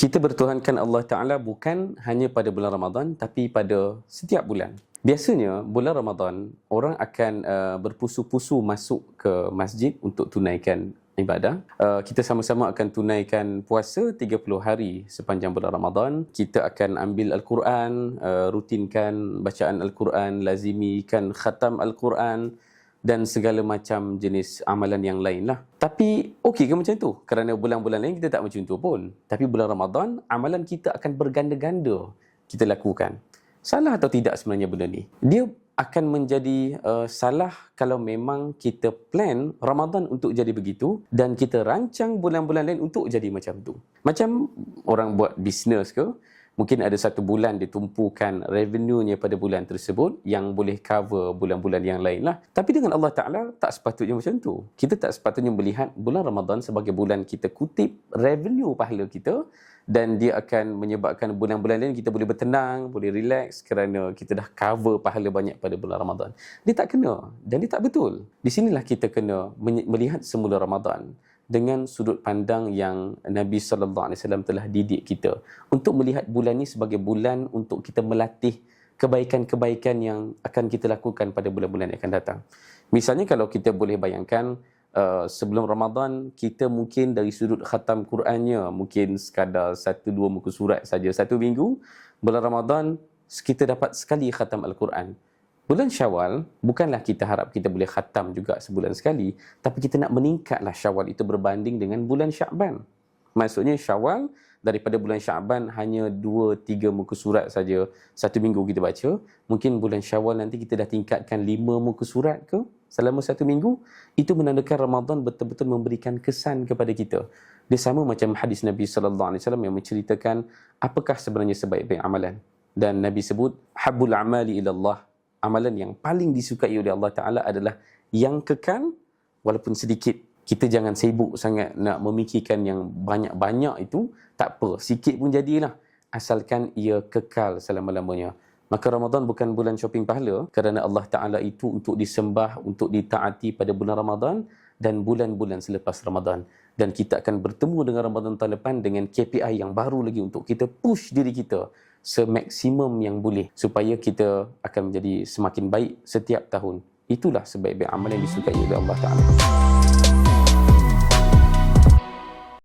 Kita bertuhankan Allah Ta'ala bukan hanya pada bulan Ramadan tapi pada setiap bulan. Biasanya bulan Ramadan orang akan uh, berpusu-pusu masuk ke masjid untuk tunaikan ibadah. Uh, kita sama-sama akan tunaikan puasa 30 hari sepanjang bulan Ramadan. Kita akan ambil Al-Quran, uh, rutinkan bacaan Al-Quran, lazimikan khatam Al-Quran dan segala macam jenis amalan yang lain lah. Tapi okey ke macam tu? Kerana bulan-bulan lain kita tak macam tu pun. Tapi bulan Ramadan, amalan kita akan berganda-ganda kita lakukan. Salah atau tidak sebenarnya benda ni? Dia akan menjadi uh, salah kalau memang kita plan Ramadan untuk jadi begitu dan kita rancang bulan-bulan lain untuk jadi macam tu. Macam orang buat bisnes ke, mungkin ada satu bulan ditumpukan revenue-nya pada bulan tersebut yang boleh cover bulan-bulan yang lain lah. Tapi dengan Allah Ta'ala tak sepatutnya macam tu. Kita tak sepatutnya melihat bulan Ramadan sebagai bulan kita kutip revenue pahala kita dan dia akan menyebabkan bulan-bulan lain kita boleh bertenang, boleh relax kerana kita dah cover pahala banyak pada bulan Ramadan. Dia tak kena dan dia tak betul. Di sinilah kita kena melihat semula Ramadan dengan sudut pandang yang Nabi sallallahu alaihi wasallam telah didik kita untuk melihat bulan ini sebagai bulan untuk kita melatih kebaikan-kebaikan yang akan kita lakukan pada bulan-bulan yang akan datang. Misalnya kalau kita boleh bayangkan uh, sebelum Ramadan kita mungkin dari sudut khatam Qurannya mungkin sekadar satu dua muka surat saja satu minggu. Bulan Ramadan kita dapat sekali khatam Al-Quran. Bulan Syawal bukanlah kita harap kita boleh khatam juga sebulan sekali, tapi kita nak meningkatlah Syawal itu berbanding dengan bulan Syaban. Maksudnya Syawal daripada bulan Syaban hanya dua tiga muka surat saja satu minggu kita baca, mungkin bulan Syawal nanti kita dah tingkatkan lima muka surat ke selama satu minggu, itu menandakan Ramadan betul-betul memberikan kesan kepada kita. Dia sama macam hadis Nabi wasallam yang menceritakan apakah sebenarnya sebaik-baik amalan. Dan Nabi sebut habul amali ila Allah amalan yang paling disukai oleh Allah Ta'ala adalah yang kekal walaupun sedikit. Kita jangan sibuk sangat nak memikirkan yang banyak-banyak itu. Tak apa, sikit pun jadilah. Asalkan ia kekal selama-lamanya. Maka Ramadan bukan bulan shopping pahala kerana Allah Ta'ala itu untuk disembah, untuk ditaati pada bulan Ramadan dan bulan-bulan selepas Ramadan. Dan kita akan bertemu dengan Ramadan tahun depan dengan KPI yang baru lagi untuk kita push diri kita semaksimum yang boleh supaya kita akan menjadi semakin baik setiap tahun. Itulah sebaik-baik amal yang disukai oleh Allah Taala.